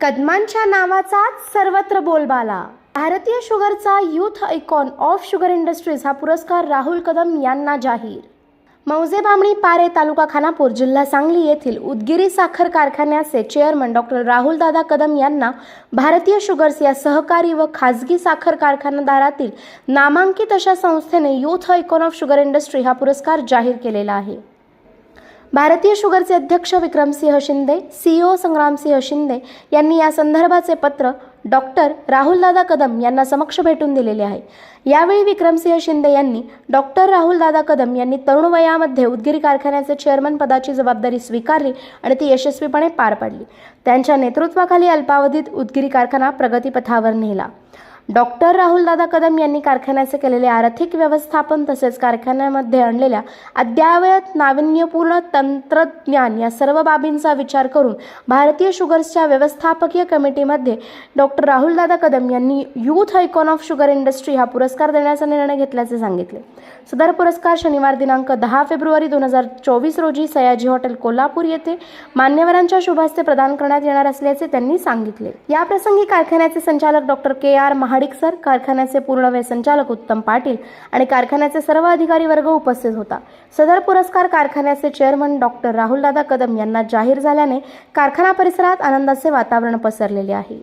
कदमांच्या नावाचाच सर्वत्र बोलबाला. भारतीय शुगरचा youth icon of sugar industries हा पुरस्कार राहुल कदम यांना जाहीर. मौजे बामणी पारे तालुका खानापूर जिल्हा सांगली येथील उदगिरी साखर कारखान्याचे चेअरमन डॉक्टर राहुल दादा कदम यांना भारतीय शुगर्स या सहकारी व खाजगी साखर कारखानदारातील नामांकित अशा संस्थेने youth icon of sugar industry हा पुरस्कार जाहीर केलेला आहे. भारतीय शुगरचे अध्यक्ष विक्रमसिंह शिंदे सीईओ संग्रामसिंह शिंदे यांनी या संदर्भाचे पत्र डॉक्टर राहुलदादा कदम यांना समक्ष भेटून दिलेले आहे. यावेळी विक्रमसिंह शिंदे यांनी डॉक्टर राहुलदादा कदम यांनी तरुण वयामध्ये उदगीर कारखान्याचे चेअरमन पदाची जबाबदारी स्वीकारली आणि ती यशस्वीपणे पार पाडली. त्यांच्या नेतृत्वाखाली अल्पावधीत उदगिरी कारखाना प्रगतीपथावर नेला. डॉक्टर राहुलदादा कदम यांनी कारखान्याचे केलेले आर्थिक व्यवस्थापन तसेच कारखान्यामध्ये आणलेल्या अद्ययावत नाविन्यपूर्ण तंत्रज्ञान या सर्व बाबींचा विचार करून भारतीय शुगर्सच्या व्यवस्थापकीय कमिटीमध्ये डॉक्टर राहुलदादा कदम यांनी youth icon of sugar industry हा पुरस्कार देण्याचा निर्णय घेतल्याचे सांगितले. सदर पुरस्कार शनिवार दिनांक दहा फेब्रुवारी दोन हजार चोवीस रोजी सयाजी हॉटेल कोल्हापूर येथे मान्यवरांच्या शुभास्ते प्रदान करण्यात येणार असल्याचे त्यांनी सांगितले. याप्रसंगी कारखान्याचे संचालक डॉक्टर के आर महा महाडिक सर कारखान्याचे पूर्ण संचालक उत्तम पाटील आणि कारखान्याचे सर्व अधिकारी वर्ग उपस्थित होता. सदर पुरस्कार कारखान्याचे चेअरमन डॉक्टर राहुलदादा कदम यांना जाहीर झाल्याने कारखाना परिसरात आनंदाचे वातावरण पसरलेले आहे.